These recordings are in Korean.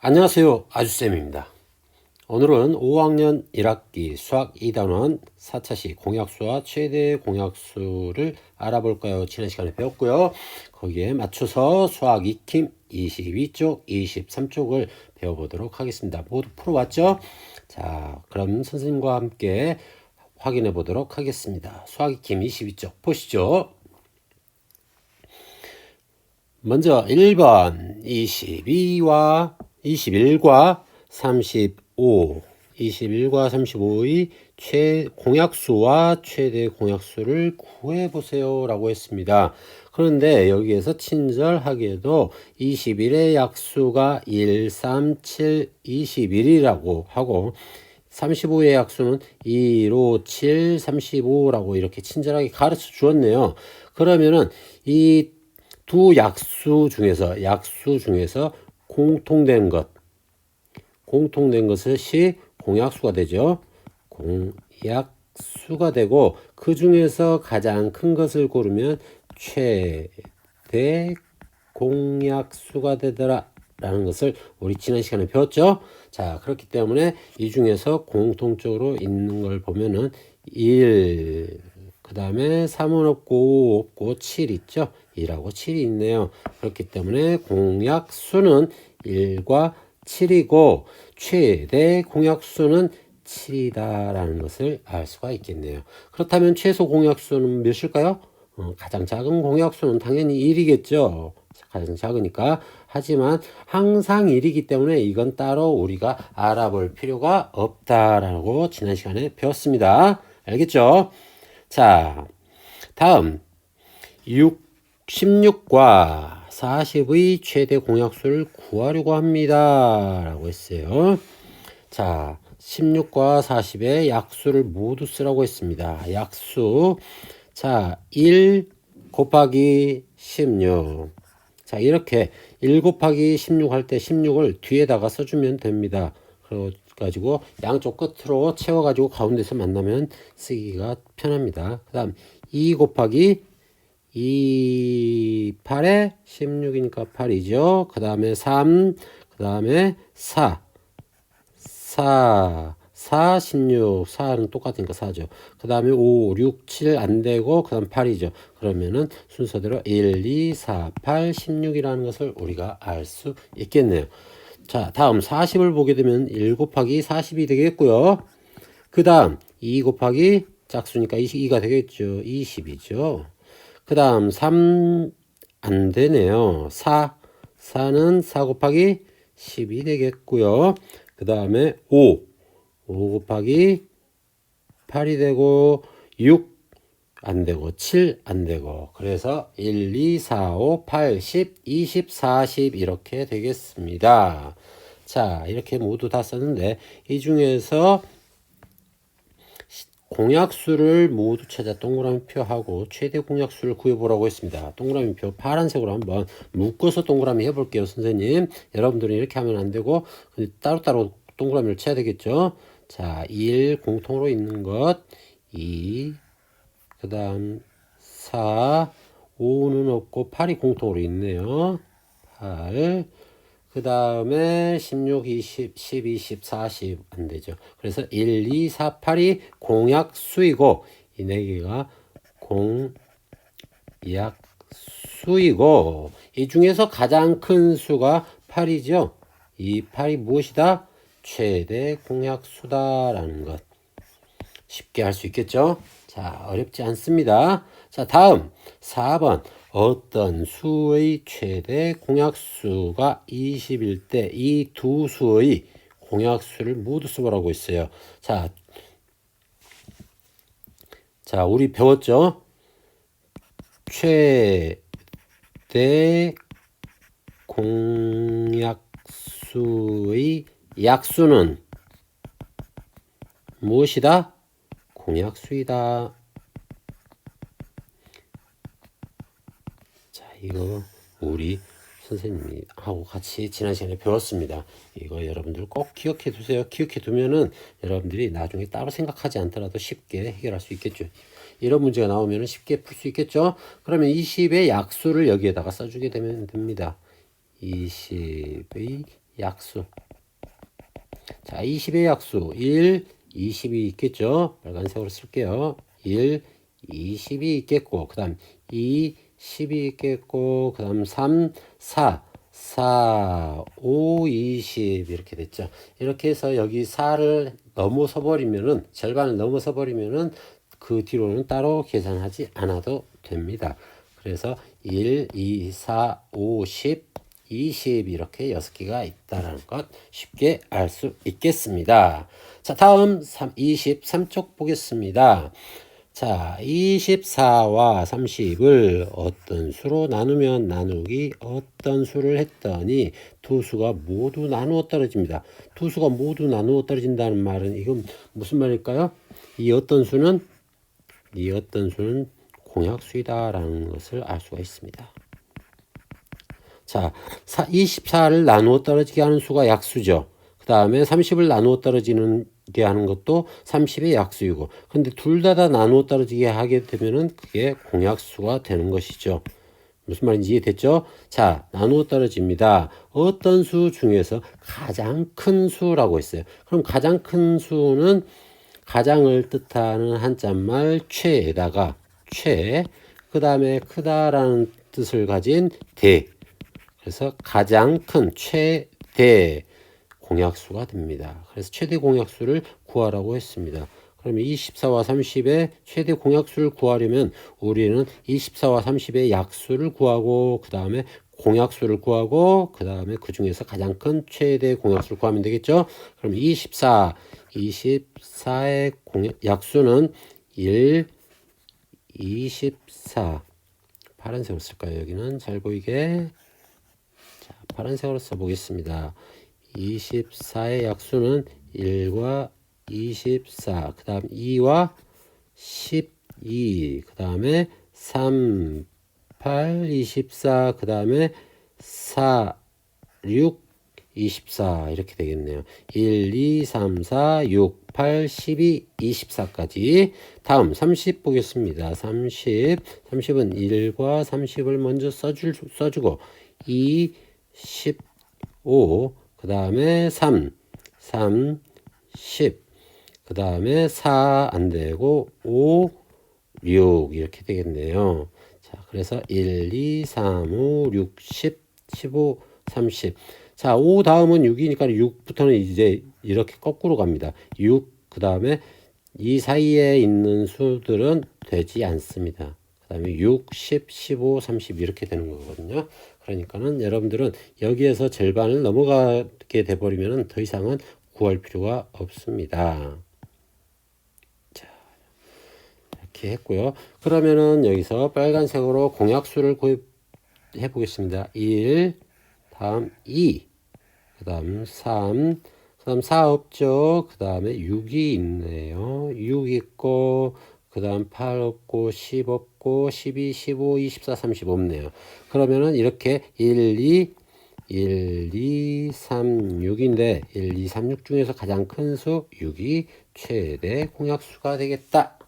안녕하세요. 아주쌤입니다. 오늘은 5학년 1학기 수학 2단원 4차시 공약수와 최대 공약수를 알아볼까요? 지난 시간에 배웠고요. 거기에 맞춰서 수학 2팀 22쪽, 23쪽을 배워보도록 하겠습니다. 모두 풀어왔죠? 자, 그럼 선생님과 함께 확인해 보도록 하겠습니다. 수학 2팀 22쪽 보시죠. 먼저 1번 22와 21과 35 21과 35의 최 공약수와 최대 공약수를 구해 보세요 라고 했습니다. 그런데 여기에서 친절하게도 21의 약수가 1, 3, 7, 21이라고 하고 35의 약수는 2, 5, 7, 35라고 이렇게 친절하게 가르쳐 주었네요. 그러면은 이 두 약수 중에서 약수 중에서 공통된 것 공통된 것이 공약수가 되죠. 공약수가 되고 그 중에서 가장 큰 것을 고르면 최대 공약수가 되더라 라는 것을 우리 지난 시간에 배웠죠. 자, 그렇기 때문에 이 중에서 공통적으로 있는 걸 보면은 1, 그 다음에 3은 없고 5 없고 7 있죠. 2라고 7이 있네요. 그렇기 때문에 공약 수는 1과 7이고 최대 공약 수는 7이다라는 것을 알 수가 있겠네요. 그렇다면 최소 공약 수는 몇일까요? 어, 가장 작은 공약 수는 당연히 1이겠죠. 가장 작으니까. 하지만 항상 1이기 때문에 이건 따로 우리가 알아볼 필요가 없다라고 지난 시간에 배웠습니다. 알겠죠? 자, 다음 6, 16과 40의 최대 공약수를 구하려고 합니다. 라고 했어요. 자, 16과 40의 약수를 모두 쓰라고 했습니다. 약수. 자, 1 곱하기 16. 자, 이렇게 1 곱하기 16 할 때 16을 뒤에다가 써주면 됩니다. 그래 가지고 양쪽 끝으로 채워가지고 가운데서 만나면 쓰기가 편합니다. 그 다음 2 곱하기 2, 8에 16이니까 8이죠. 그 다음에 3, 그 다음에 4, 4, 4, 16, 4는 똑같으니까 4죠. 그 다음에 5, 6, 7 안 되고, 그 다음 8이죠. 그러면은 순서대로 1, 2, 4, 8, 16이라는 것을 우리가 알 수 있겠네요. 자, 다음 40을 보게 되면 1 곱하기 40이 되겠고요. 그 다음 2 곱하기 짝수니까 2가 되겠죠. 20이죠. 그 다음 3 안 되네요. 4. 4는 4 곱하기 10이 되겠고요. 그 다음에 5. 5 곱하기 8이 되고 6 안 되고 7 안 되고 그래서 1, 2, 4, 5, 8, 10, 20, 40 이렇게 되겠습니다. 자 이렇게 모두 다 썼는데 이 중에서 공약수를 모두 찾아 동그라미 표 하고 최대 공약수를 구해보라고 했습니다. 동그라미 표 파란색으로 한번 묶어서 동그라미 해볼게요. 선생님 여러분들은 이렇게 하면 안 되고 따로따로 동그라미를 쳐야 되겠죠. 자, 1 공통으로 있는 것 2, 그 다음 4, 5는 없고 8이 공통으로 있네요. 8, 그 다음에 16, 20, 12, 10, 40 안 되죠. 그래서 1, 2, 4, 8이 공약 수이고 이네 개가 공약 수이고 이 중에서 가장 큰 수가 8이죠. 이 8이 무엇이다? 최대 공약 수다라는 것. 쉽게 할 수 있겠죠? 자, 어렵지 않습니다. 자, 다음 4번. 어떤 수의 최대 공약수가 20일 때이두 수의 공약수를 모두 써보라고 있어요. 자, 자, 우리 배웠죠? 최대 공약수의 약수는 무엇이다? 공약수이다. 자, 이거 우리 선생님이 하고 같이 지난 시간에 배웠습니다. 이거 여러분들 꼭 기억해 두세요. 기억해 두면은 여러분들이 나중에 따로 생각하지 않더라도 쉽게 해결할 수 있겠죠. 이런 문제가 나오면 쉽게 풀 수 있겠죠. 그러면 20의 약수를 여기에다가 써주게 되면 됩니다. 20의 약수. 자, 20의 약수 1, 20이 있겠죠. 빨간색으로 쓸게요. 1, 20이 있겠고, 그 다음 2, 10이 있겠고, 그 다음 3, 4, 4, 5, 20 이렇게 됐죠. 이렇게 해서 여기 4를 넘어서 버리면은 절반을 넘어서 버리면은 그 뒤로는 따로 계산하지 않아도 됩니다. 그래서 1, 2, 4, 5, 10, 20 이렇게 6개가 있다라는 것 쉽게 알 수 있겠습니다. 자, 다음 3, 23쪽 보겠습니다. 자, 24와 30을 어떤 수로 나누면 나누기 어떤 수를 했더니 두 수가 모두 나누어 떨어집니다. 두 수가 모두 나누어 떨어진다는 말은 이건 무슨 말일까요? 이 어떤 수는 이 어떤 수는 공약수이다라는 것을 알 수가 있습니다. 자, 24를 나누어 떨어지게 하는 수가 약수죠. 그 다음에 30을 나누어 떨어지는 게 하는 것도 30의 약수이고. 근데 둘 다 다 나누어 떨어지게 하게 되면은 그게 공약수가 되는 것이죠. 무슨 말인지 이해됐죠? 자, 나누어 떨어집니다. 어떤 수 중에서 가장 큰 수라고 했어요. 그럼 가장 큰 수는 가장을 뜻하는 한자말 최에다가 최, 그 다음에 크다라는 뜻을 가진 대. 그래서 가장 큰 최대 공약수가 됩니다. 그래서 최대 공약수를 구하라고 했습니다. 그러면 24와 30의 최대 공약수를 구하려면 우리는 24와 30의 약수를 구하고 그 다음에 공약수를 구하고 그 다음에 그 중에서 가장 큰 최대 공약수를 구하면 되겠죠. 그럼 24, 24의 공약, 약수는 1, 24 파란색으로 쓸까요? 여기는 잘 보이게 자, 파란색으로 써보겠습니다. 24의 약수는 1과 24, 그 다음 2와 12, 그 다음에 3, 8, 24, 그 다음에 4, 6, 24 이렇게 되겠네요. 1, 2, 3, 4, 6, 8, 12, 24까지 다음 30 보겠습니다. 30, 30은 1과 30을 먼저 써줄, 써주고 2, 15, 그 다음에 3, 3, 10, 그 다음에 4 안 되고 5, 6 이렇게 되겠네요. 자, 그래서 1, 2, 3, 5, 6, 10, 15, 30. 자, 5 다음은 6이니까 6부터는 이제 이렇게 거꾸로 갑니다. 6, 그 다음에 이 사이에 있는 수들은 되지 않습니다. 그 다음에 6, 10, 15, 30 이렇게 되는 거거든요. 그러니까는 여러분들은 여기에서 절반을 넘어가게 돼버리면 더 이상은 구할 필요가 없습니다. 자, 이렇게 했고요. 그러면은 여기서 빨간색으로 공약수를 구입해 보겠습니다. 1, 다음 2, 그 다음 3, 그 다음 4 없죠. 그 다음에 6이 있네요. 6 있고, 그 다음 8 없고, 10 없고, 12, 15, 24, 30 없네요. 그러면은 이렇게 1, 2, 1, 2, 3, 6인데 1, 2, 3, 6 중에서 가장 큰 수 6이 최대 공약수가 되겠다.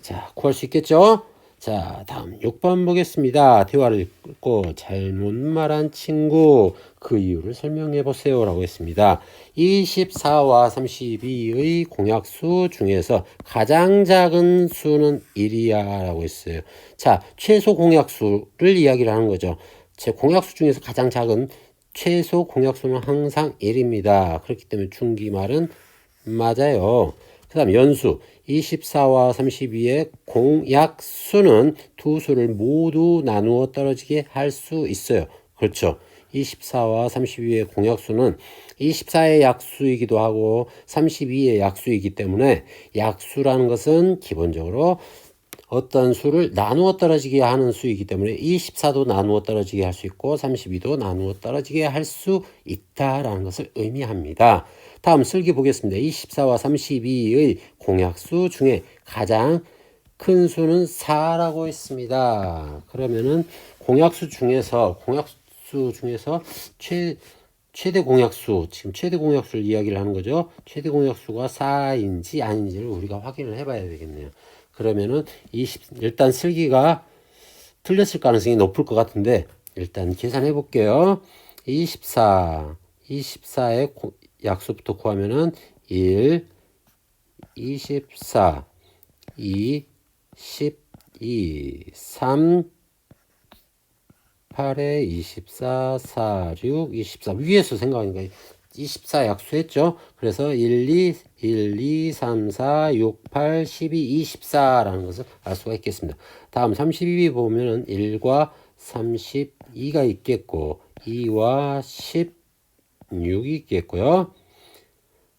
자, 구할 수 있겠죠? 자, 다음 6번 보겠습니다. 대화를 읽고 잘못 말한 친구 그 이유를 설명해 보세요 라고 했습니다. 24와 32의 공약수 중에서 가장 작은 수는 1이야 라고 했어요. 자, 최소 공약수를 이야기를 하는 거죠. 제 공약수 중에서 가장 작은 최소 공약수는 항상 1입니다. 그렇기 때문에 중기말은 맞아요. 그 다음 연수 24와 32의 공약 수는 두 수를 모두 나누어 떨어지게 할 수 있어요. 그렇죠. 24와 32의 공약수는 24의 약수이기도 하고 32의 약수이기 때문에 약수라는 것은 기본적으로 어떤 수를 나누어 떨어지게 하는 수이기 때문에 24도 나누어 떨어지게 할 수 있고 32도 나누어 떨어지게 할 수 있다라는 것을 의미합니다. 다음 슬기 보겠습니다. 24와 32의 공약수 중에 가장 큰 수는 4라고 했습니다. 그러면은 공약수 중에서 공약수 중에서 최 최대 공약수 지금 최대 공약수를 이야기를 하는 거죠. 최대 공약수가 4인지 아닌지를 우리가 확인을 해봐야 되겠네요. 그러면은 20 일단 슬기가 틀렸을 가능성이 높을 것 같은데 일단 계산해 볼게요. 24 24의 약수부터 구하면은 1, 24, 2, 12, 3, 8에 24, 4, 6, 24 위에서 생각하니까 24 약수했죠. 그래서 1, 2, 1, 2, 3, 4, 6, 8, 12, 24라는 것을 알 수가 있겠습니다. 다음 32 보면은 1과 32가 있겠고 2와 16이 있겠고요.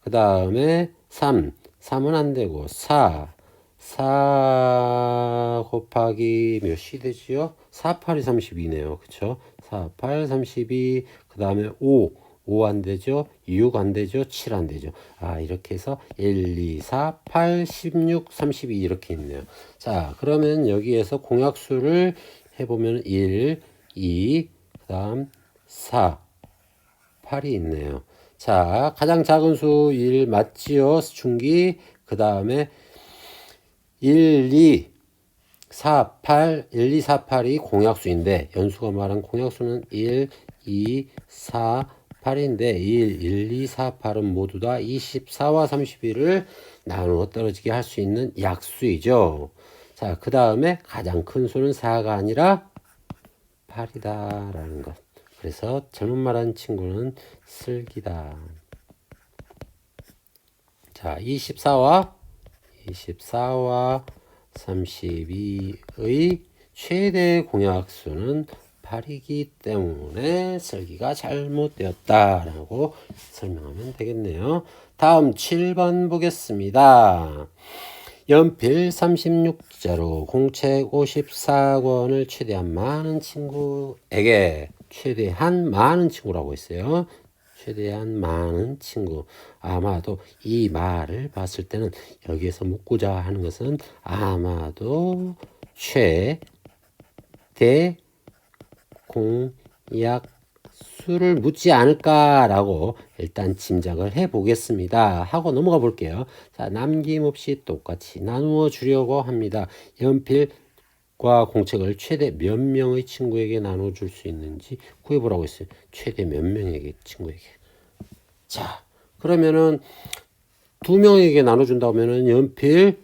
그 다음에 3, 3은 안 되고 4, 4 곱하기 몇이 되지요? 4, 8이 32네요. 그쵸? 4, 8, 32, 그 다음에 5, 5 안 되죠? 6 안 되죠? 7 안 되죠? 아, 이렇게 해서 1, 2, 4, 8, 16, 32 이렇게 있네요. 자, 그러면 여기에서 공약수를 해보면 1, 2, 그 다음 4, 8이 있네요. 자, 가장 작은 수 1 맞지요? 중기. 그 다음에 1, 2, 4, 8, 1, 2, 4, 8이 공약수인데 연수가 말한 공약수는 1, 2, 4, 8인데 1, 1, 2, 4, 8은 모두 다 24와 31을 나누어 떨어지게 할 수 있는 약수이죠. 자, 그 다음에 가장 큰 수는 4가 아니라 8이다 라는 것. 그래서 잘못 말한 친구는 슬기다. 자, 24와 24와 32의 최대 공약수는 8이기 때문에 설기가 잘못되었다라고 설명하면 되겠네요. 다음 7번 보겠습니다. 연필 36자로 공책 54권을 최대한 많은 친구에게 최대한 많은 친구라고 했어요. 최대한 많은 친구. 아마도 이 말을 봤을 때는 여기에서 묻고자 하는 것은 아마도 최대 공약 수를 묻지 않을까라고 일단 짐작을 해 보겠습니다. 하고 넘어가 볼게요. 자, 남김없이 똑같이 나누어 주려고 합니다. 연필 과 공책을 최대 몇 명의 친구에게 나눠 줄 수 있는지 구해 보라고 했어요. 최대 몇 명에게 친구에게. 자, 그러면은 두 명에게 나눠 준다 면은 연필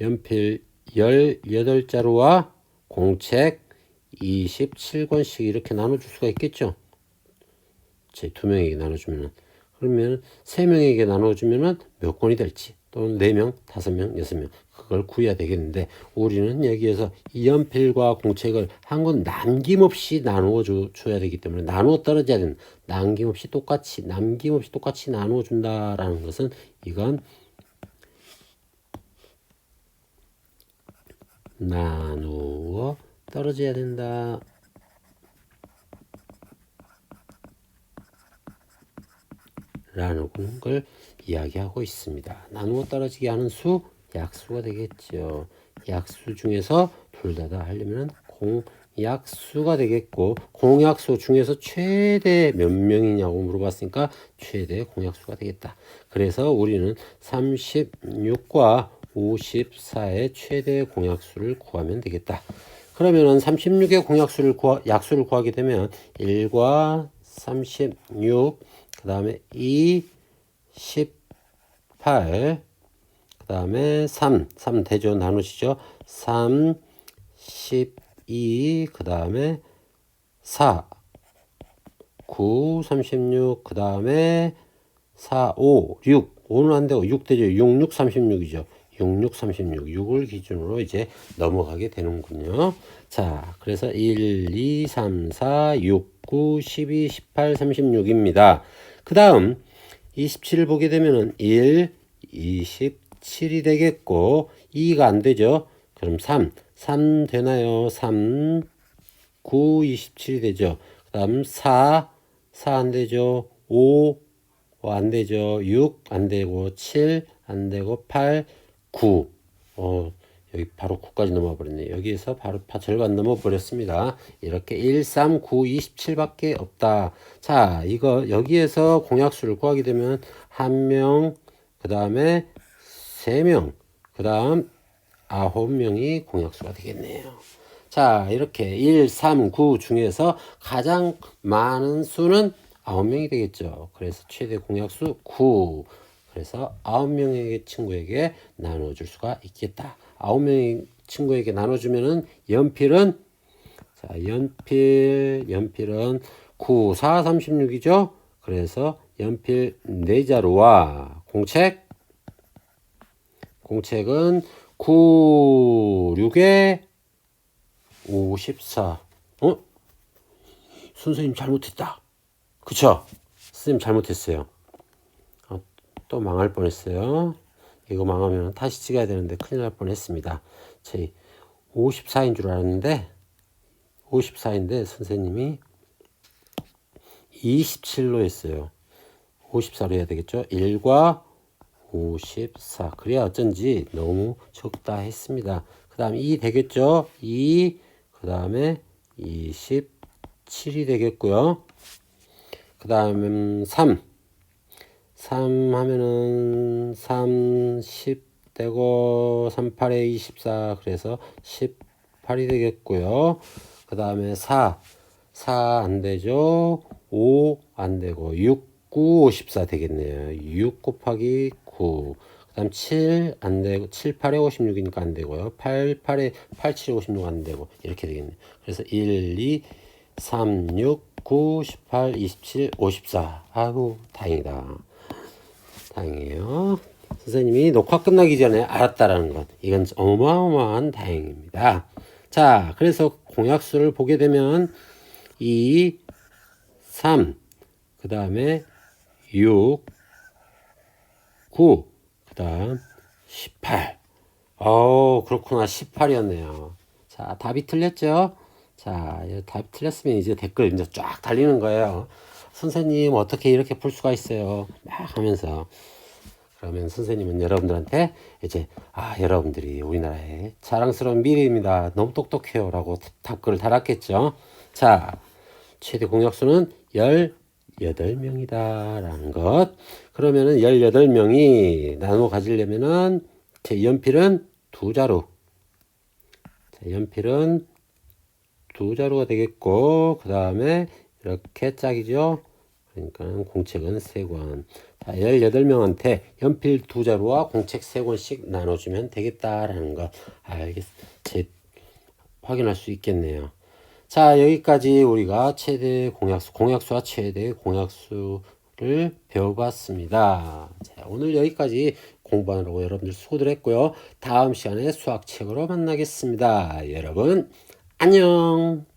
연필 18자루와 공책 27권씩 이렇게 나눠줄 수가 있겠죠. 제 두 명에게 나눠주면은 그러면 세 명에게 나눠주면은 몇 권이 될지 또는 네 명, 다섯 명, 여섯 명 그걸 구해야 되겠는데 우리는 여기에서 이연필과 공책을 한 권 남김없이 나누어 줘, 줘야 되기 때문에 나누어 떨어져야 되는 남김없이 똑같이 남김없이 똑같이 나누어 준다라는 것은 이건 나누어 떨어져야 된다. 라는 걸 이야기하고 있습니다. 나누어 떨어지게 하는 수 약수가 되겠죠. 약수 중에서 둘 다다 하려면 공약수가 되겠고 공약수 중에서 최대 몇 명이냐고 물어봤으니까 최대 공약수가 되겠다. 그래서 우리는 36과 54의 최대 공약수를 구하면 되겠다. 그러면은 36의 공약수를 구하, 약수를 구하게 되면 1과 36, 그 다음에 2, 18, 그 다음에 3, 3 대조 나누시죠. 3, 12, 그 다음에 4, 9, 36, 그 다음에 4, 5, 6, 5는 안 되고 6 되죠. 6, 6, 36이죠. 66, 36, 6을 기준으로 이제 넘어가게 되는군요. 자, 그래서 1, 2, 3, 4, 6, 9, 12, 18, 36입니다. 그 다음 27을 보게 되면은 1, 27이 되겠고 2가 안 되죠. 그럼 3, 3 되나요? 3, 9, 27이 되죠. 그 다음 4, 4 안 되죠. 5, 5안 되죠. 6 안 되고 7 안 되고 8, 9. 어, 여기 바로 9까지 넘어 버렸네. 여기에서 바로 절반 넘어 버렸습니다. 이렇게 1, 3, 9, 27밖에 없다. 자, 이거 여기에서 공약수를 구하게 되면 한 명, 그 다음에 세 명, 그 다음 아홉 명이 공약수가 되겠네요. 자, 이렇게 1, 3, 9 중에서 가장 많은 수는 9명이 되겠죠. 그래서 최대 공약수 9. 그래서 9명의 친구에게 나눠줄 수가 있겠다. 9명의 친구에게 나눠주면은 연필은 자, 연필, 연필은 9, 4, 36이죠? 그래서 연필 4자루와 공책, 공책은 9, 6에 54. 어? 선생님 잘못했다. 그쵸? 선생님 잘못했어요. 어, 또 망할 뻔했어요. 이거 망하면 다시 찍어야 되는데 큰일 날 뻔했습니다. 제 54인 줄 알았는데 54인데 선생님이 27로 했어요. 54로 해야 되겠죠? 1과 54. 그래야 어쩐지 너무 적다 했습니다. 그 다음에 2 되겠죠? 2, 그 다음에 27이 되겠고요. 그 다음에 3. 3 하면은 3, 10 되고 3, 8에 24 그래서 18이 되겠고요. 그 다음에 4. 4 안 되죠. 5 안 되고 6, 9, 54 되겠네요. 6 곱하기 9. 그 다음 7 안 되고 7, 8에 56이니까 안 되고요. 8, 8에 8, 7에 56안 되고 이렇게 되겠네요. 그래서 1, 2, 3, 6, 9, 18, 27, 54. 아이고 다행이다. 다행이에요. 선생님이 녹화 끝나기 전에 알았다라는 것. 이건 어마어마한 다행입니다. 자, 그래서 공약수를 보게 되면 2, 3, 그 다음에 6, 9, 그 다음 18. 어, 그렇구나. 18이었네요. 자, 답이 틀렸죠? 자, 이 답이 틀렸으면 이제 댓글 이제 쫙 달리는 거예요. 선생님, 어떻게 이렇게 풀 수가 있어요? 막 하면서. 그러면 선생님은 여러분들한테 이제 아 여러분들이 우리나라의 자랑스러운 미래입니다. 너무 똑똑해요 라고 답글을 달았겠죠. 자 최대 공약수는 18명이다 라는 것 그러면은 18명이 나눠 가지려면은 제 연필은 두 자루 자, 연필은 두 자루가 되겠고 그 다음에 이렇게 짝이죠. 그러니까 공책은 세 권. 자, 18명한테 연필 두 자루와 공책 세 권씩 나눠주면 되겠다라는 거 알겠, 제, 확인할 수 있겠네요. 자, 여기까지 우리가 최대 공약수, 공약수와 최대 공약수를 배워봤습니다. 자, 오늘 여기까지 공부하느라고 여러분들 수고들 했고요. 다음 시간에 수학책으로 만나겠습니다. 여러분, 안녕!